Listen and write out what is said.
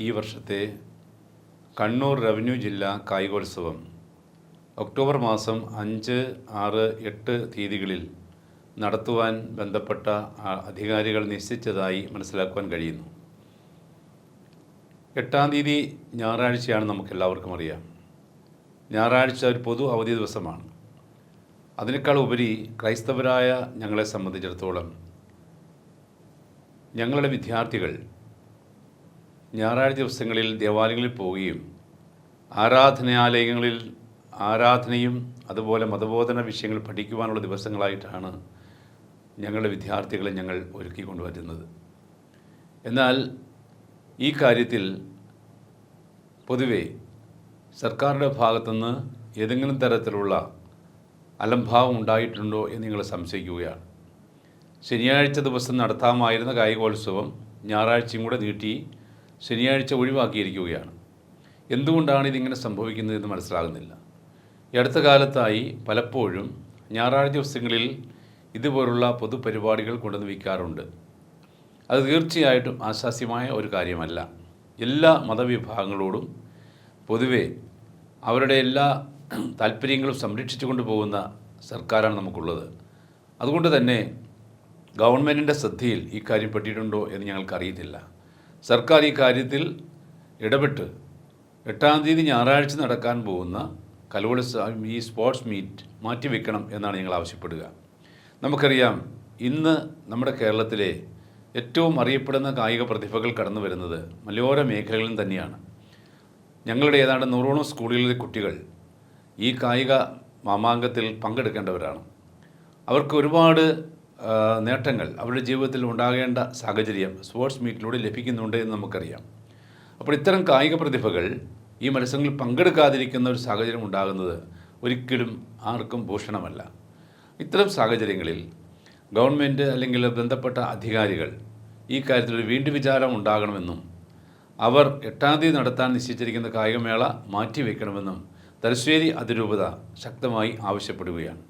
ഈ വർഷത്തെ കണ്ണൂർ റവന്യൂ ജില്ലാ കായികോത്സവം. ഒക്ടോബർ മാസം അഞ്ച് ആറ് എട്ട് തീയതികളിൽ നടത്തുവാൻ ബന്ധപ്പെട്ട അധികാരികൾ നിശ്ചയിച്ചതായി മനസ്സിലാക്കുവാൻ കഴിയുന്നു. എട്ടാം തീയതി ഞായറാഴ്ചയാണ് നമുക്കെല്ലാവർക്കും അറിയാം. ഞായറാഴ്ച ഒരു പൊതു അവധി ദിവസമാണ്. അതിനേക്കാൾ ഉപരി ക്രൈസ്തവരായ ഞങ്ങളെ സംബന്ധിച്ചിടത്തോളം ഞങ്ങളുടെ വിദ്യാർത്ഥികൾ ഞായറാഴ്ച ദിവസങ്ങളിൽ ദേവാലയങ്ങളിൽ പോവുകയും ആരാധനാലയങ്ങളിൽ ആരാധനയും അതുപോലെ മതബോധന വിഷയങ്ങൾ പഠിക്കുവാനുള്ള ദിവസങ്ങളായിട്ടാണ് ഞങ്ങളുടെ വിദ്യാർത്ഥികളെ ഞങ്ങൾ ഒരുക്കി കൊണ്ടുവരുന്നത്. എന്നാൽ ഈ കാര്യത്തിൽ പൊതുവെ സർക്കാരിന്റെ ഭാഗത്തുനിന്ന് ഏതെങ്കിലും തരത്തിലുള്ള അലംഭാവം ഉണ്ടായിട്ടുണ്ടോ എന്ന് നിങ്ങൾ സംശയിക്കുകയാണ്. ശനിയാഴ്ച ദിവസം നടത്താമായിരുന്ന കായികോത്സവം ഞായറാഴ്ചയും കൂടെ നീട്ടി ശനിയാഴ്ച ഒഴിവാക്കിയിരിക്കുകയാണ്. എന്തുകൊണ്ടാണ് ഇതിങ്ങനെ സംഭവിക്കുന്നതെന്ന് മനസ്സിലാകുന്നില്ല. ഈ അടുത്ത കാലത്തായി പലപ്പോഴും ഞായറാഴ്ച ദിവസങ്ങളിൽ ഇതുപോലുള്ള പൊതുപരിപാടികൾ കൊണ്ടുവന്ന് വയ്ക്കാറുണ്ട്. അത് തീർച്ചയായിട്ടും ആശാസ്യമായ ഒരു കാര്യമല്ല. എല്ലാ മതവിഭാഗങ്ങളോടും പൊതുവെ അവരുടെ എല്ലാ താല്പര്യങ്ങളും സംരക്ഷിച്ചു കൊണ്ടുപോകുന്ന സർക്കാരാണ് നമുക്കുള്ളത്. അതുകൊണ്ട് തന്നെ ഗവൺമെന്റിന്റെ ശ്രദ്ധയിൽ ഈ കാര്യം പെട്ടിട്ടുണ്ടോ എന്ന് ഞങ്ങൾക്കറിയത്തില്ല. സർക്കാർ ഈ കാര്യത്തിൽ ഇടപെട്ട് എട്ടാം തീയതി ഞായറാഴ്ച നടക്കാൻ പോകുന്ന കലോത്സവം ഈ സ്പോർട്സ് മീറ്റ് മാറ്റിവെക്കണം എന്നാണ് ഞങ്ങൾ ആവശ്യപ്പെടുക. നമുക്കറിയാം ഇന്ന് നമ്മുടെ കേരളത്തിലെ ഏറ്റവും അറിയപ്പെടുന്ന കായിക പ്രതിഭകൾ കടന്നു വരുന്നത് മലയോര മേഖലകളിൽ തന്നെയാണ്. ഞങ്ങളുടെ ഏതാണ്ട് നൂറോളം സ്കൂളുകളിലെ കുട്ടികൾ ഈ കായിക മാമാങ്കത്തിൽ പങ്കെടുക്കേണ്ടവരാണ്. അവർക്ക് ഒരുപാട് നേട്ടങ്ങൾ അവരുടെ ജീവിതത്തിൽ ഉണ്ടാകേണ്ട സാഹചര്യം സ്പോർട്സ് മീറ്റിലൂടെ ലഭിക്കുന്നുണ്ട് എന്ന് നമുക്കറിയാം. അപ്പോൾ ഇത്തരം കായിക പ്രതിഭകൾ ഈ മത്സരങ്ങളിൽ പങ്കെടുക്കാതിരിക്കുന്ന ഒരു സാഹചര്യം ഉണ്ടാകുന്നത് ഒരിക്കലും ആർക്കും ഭൂഷണമല്ല. ഇത്തരം സാഹചര്യങ്ങളിൽ ഗവൺമെന്റ് അല്ലെങ്കിൽ ബന്ധപ്പെട്ട അധികാരികൾ ഈ കാര്യത്തിൽ ഒരു വീണ്ടും വിചാരം ഉണ്ടാകണമെന്നും അവർ എട്ടാം തീയതി നടത്താൻ നിശ്ചയിച്ചിരിക്കുന്ന കായികമേള മാറ്റിവെക്കണമെന്നും തലശ്ശേരി അതിരൂപത ശക്തമായി ആവശ്യപ്പെടുകയാണ്.